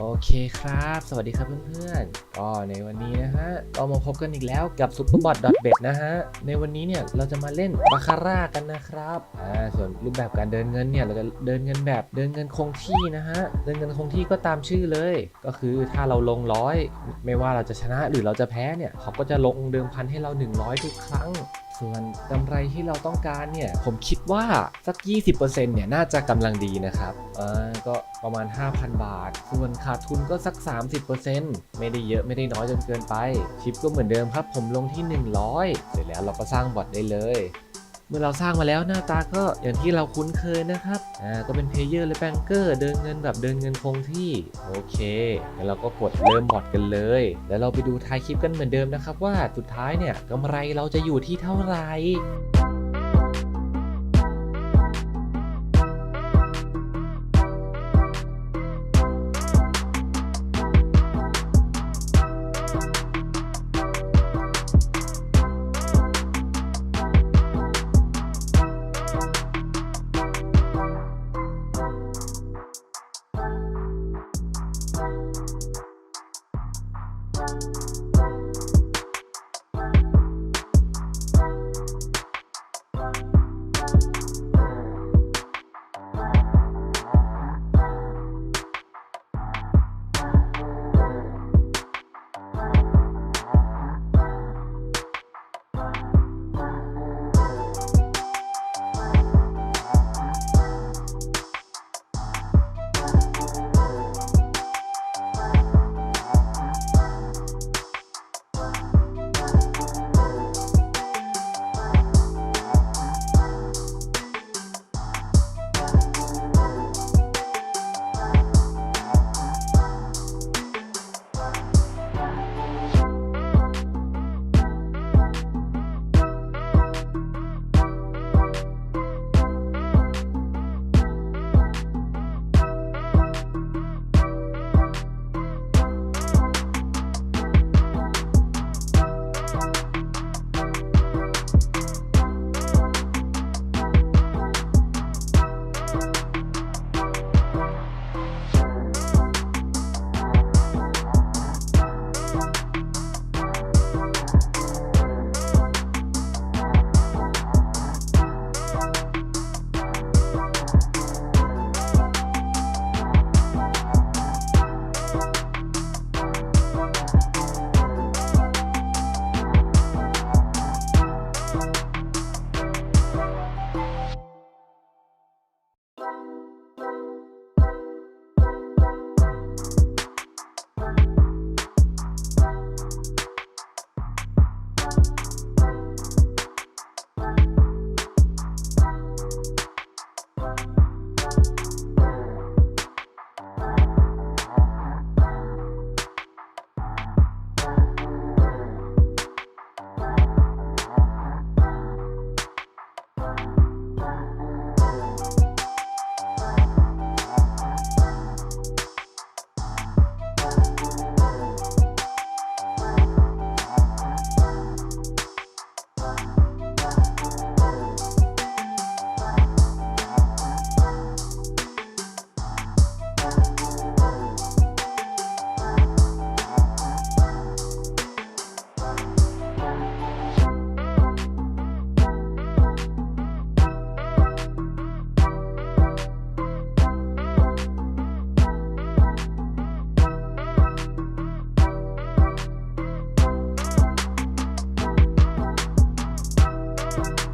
โอเคครับ สวัสดีครับเพื่อนๆก็ในวันนี้นะฮะก็มาพบกันอีกแล้วกับ superbot.bet นะฮะ ในวันนี้เนี่ยเราจะมาเล่นบาคาร่ากันนะครับ อ่า ส่วนรูปแบบการเดินเงินเนี่ย เราจะเดินเงินแบบเดินเงินคงที่นะฮะ เดินเงินคงที่ก็ตามชื่อเลย ก็คือถ้าเราลงร้อยไม่ว่าเราจะชนะหรือเราจะแพ้เนี่ย เขาก็จะลงเดิมพันให้เรา 100 ทุกครั้ง ส่วนกำไรที่เราต้องการเนี่ย ผมคิดว่าสัก 20%เนี่ยน่าจะกำลังดีนะครับเออก็ประมาณ 5,000 บาท ส่วนขาดทุนก็สัก 30%ไม่ได้เยอะไม่ได้น้อยจนเกินไปชิปก็เหมือนเดิมครับ ผมลงที่ 100 เสร็จแล้วเราก็สร้างบอทได้เลย เมื่อเราสร้างมาแล้วหน้าตาก็อย่างที่เราคุ้นเคยนะครับ อ่า ก็เป็นเพลเยอร์และแบงเกอร์เดินเงินแบบเดินเงินคงที่ โอเคแล้วเราก็กดเริ่มบอดกันเลย แล้วเราไปดูท้ายคลิปกันเหมือนเดิมนะครับว่าสุดท้ายเนี่ยกำไรเราจะอยู่ที่เท่าไหร่ โ podcast.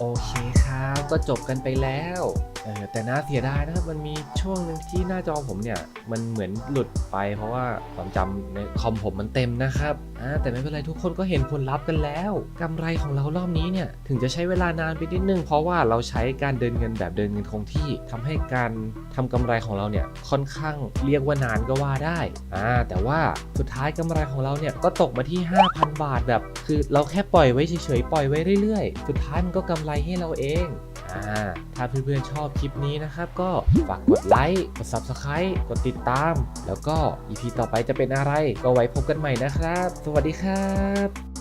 Oh, his ครับ ก็จบกันไปแล้วเออแต่น่าเสียดายนะครับ มันมีช่วงหนึ่งที่หน้าจอผมเนี่ย มันเหมือนหลุดไป เพราะว่าความจำในคอมผมมันเต็มนะครับอ่าแต่ไม่เป็นไรทุกคนก็เห็นผลลัพธ์กันแล้วกำไรของเรารอบนี้เนี่ย ถึงจะใช้เวลานานไปนิดนึง เพราะว่าเราใช้การเดินเงินแบบเดินเงินคงที่ทำให้การทำกำไรของเราเนี่ยค่อนข้างเรียกว่านานก็ว่าได้อ่าแต่ว่าสุดท้ายกำไรของเราเนี่ยก็ตกมาที่ 5,000 บาทแบบ คือเราแค่ปล่อยไว้เฉยๆปล่อยไว้เรื่อยๆ สุดท้ายมันก็กำไรให้เราเองอ่าถ้าเพื่อนๆชอบคลิปนี้นะครับ ก็ฝากกดไลค์ กด Subscribe กดติดตาม แล้วก็ EP ต่อไปจะเป็นอะไร ก็ไว้พบกันใหม่นะครับ สวัสดีครับ